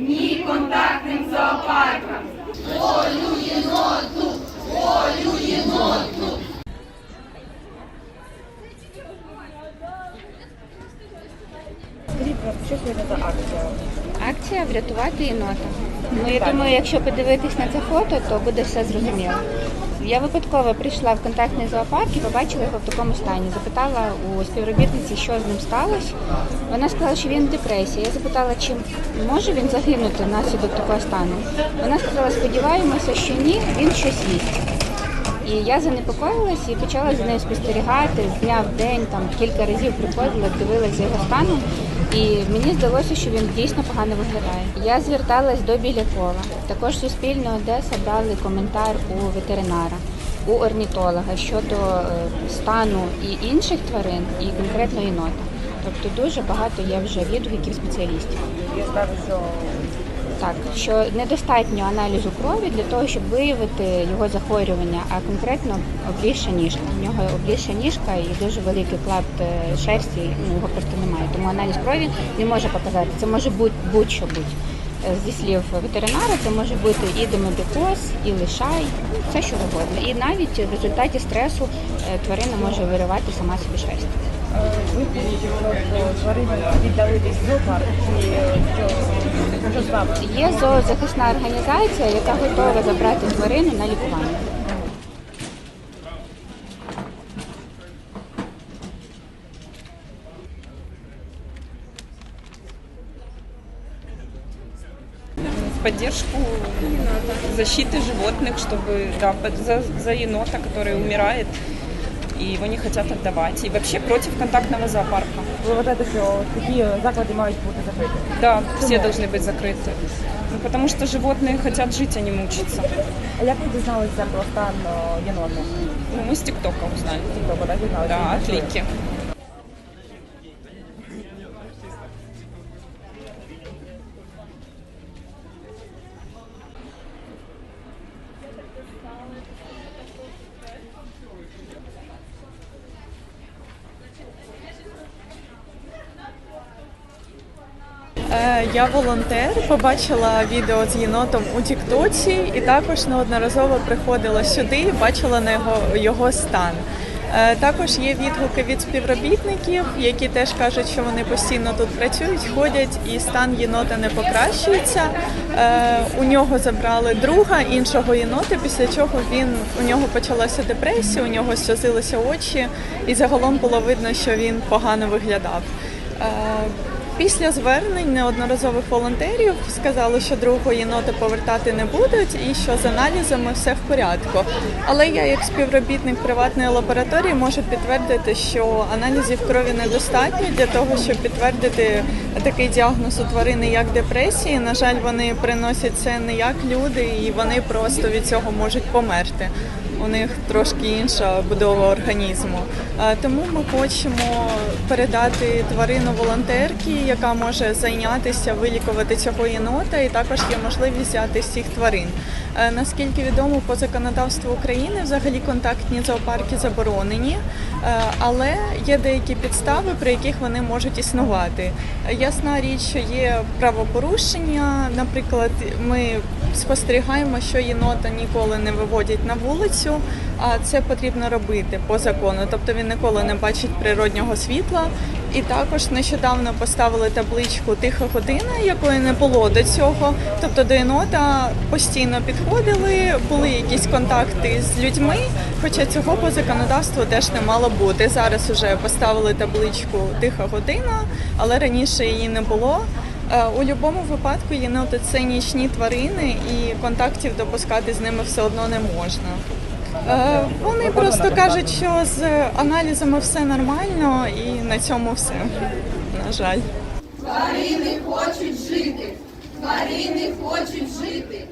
Ні контактним зоопаркам! Волю єноту! ласка, що сьогодні за акція? Акція врятувати єнота. Ну я думаю, якщо подивитись на це фото, то буде все зрозуміло. Я випадково прийшла в контактний зоопарк і побачила його в такому стані. Запитала у співробітниці, що з ним сталося. Вона сказала, що він в депресії. Я запитала, чи може він загинути внаслідок такого стану. Вона сказала, сподіваємося, що ні, він щось їсть. І я занепокоїлась і почала за ним спостерігати з дня в день, там кілька разів приходила, дивилася його станом. І мені здалося, що він дійсно погано виглядає. Я зверталась до Білякова. Також Суспільне Одеса дали коментар у ветеринара, у орнітолога щодо е, стану і інших тварин, і конкретно єнота. Тобто дуже багато є вже відгуків спеціалістів. Я скажу, Так, що недостатньо аналізу крові для того, щоб виявити його захворювання, а конкретно облізша ніжка. У нього облізша ніжка і дуже великий клапт е, шерсті, ну, його просто немає. Тому аналіз крові не може показати. Це може бути будь-що бути. Е, Зі слів ветеринара, це може бути і демодекоз, і лишай, все що завгодно. І навіть в результаті стресу е, тварина може виривати сама собі шерсть е, ви просто тварину віддали десь в зоопарк, чи що, що з вами? Є зоозахисна організація, яка готова забрати тварину на лікування. в поддержку защиты животных, чтобы да, под- за, за енота, который умирает, и его не хотят отдавать. И вообще против контактного зоопарка. Ви вважаєте, що такі заклади мають бути закриті? Да, все должны быть закрыты. Ну, потому что животные хотят жить, а не мучиться. А як ви дізналися про стан е, єнота? Ну, мы с ТикТока узнали. Тобто, так дізналися? Да, от Лики. Я волонтер, побачила відео з єнотом у Тіктоці і також неодноразово приходила сюди і бачила на його, його стан. Е, Також є відгуки від співробітників, які теж кажуть, що вони постійно тут працюють, ходять і стан єнота не покращується. Е, У нього забрали друга іншого єнота, після чого він у нього почалася депресія, у нього сльозилися очі, і загалом було видно, що він погано виглядав. Після звернень неодноразових волонтерів сказали, що другого єнота повертати не будуть і що з аналізами все в порядку. Але я, як співробітник приватної лабораторії, можу підтвердити, що аналізів крові недостатньо для того, щоб підтвердити такий діагноз у тварини, як депресії. На жаль, вони приносять це не як люди, і вони просто від цього можуть померти. У них трошки інша будова організму. Тому ми хочемо передати тварину волонтерки, яка може зайнятися вилікувати цього єнота, і також є можливість взяти всіх тварин. Наскільки відомо, по законодавству України взагалі контактні зоопарки заборонені, але є деякі підстави, при яких вони можуть існувати. Е, Ясна річ, що є правопорушення. Наприклад, ми спостерігаємо, що єнота ніколи не виводять на вулицю, а це потрібно робити по закону. Тобто він ніколи не бачить природнього світла. І також нещодавно поставили табличку Тиха година, якої не було до цього. Тобто до єнота постійно підходили, були якісь контакти з людьми, хоча цього по законодавству теж не мало бути. Зараз вже поставили табличку Тиха година, але раніше її не було. Е, У будь-якому випадку єноти це нічні тварини, і контактів допускати з ними все одно не можна. Е, Вони просто кажуть, що з аналізами все нормально, і на цьому все. На жаль. Тварини хочуть жити! Тварини хочуть жити!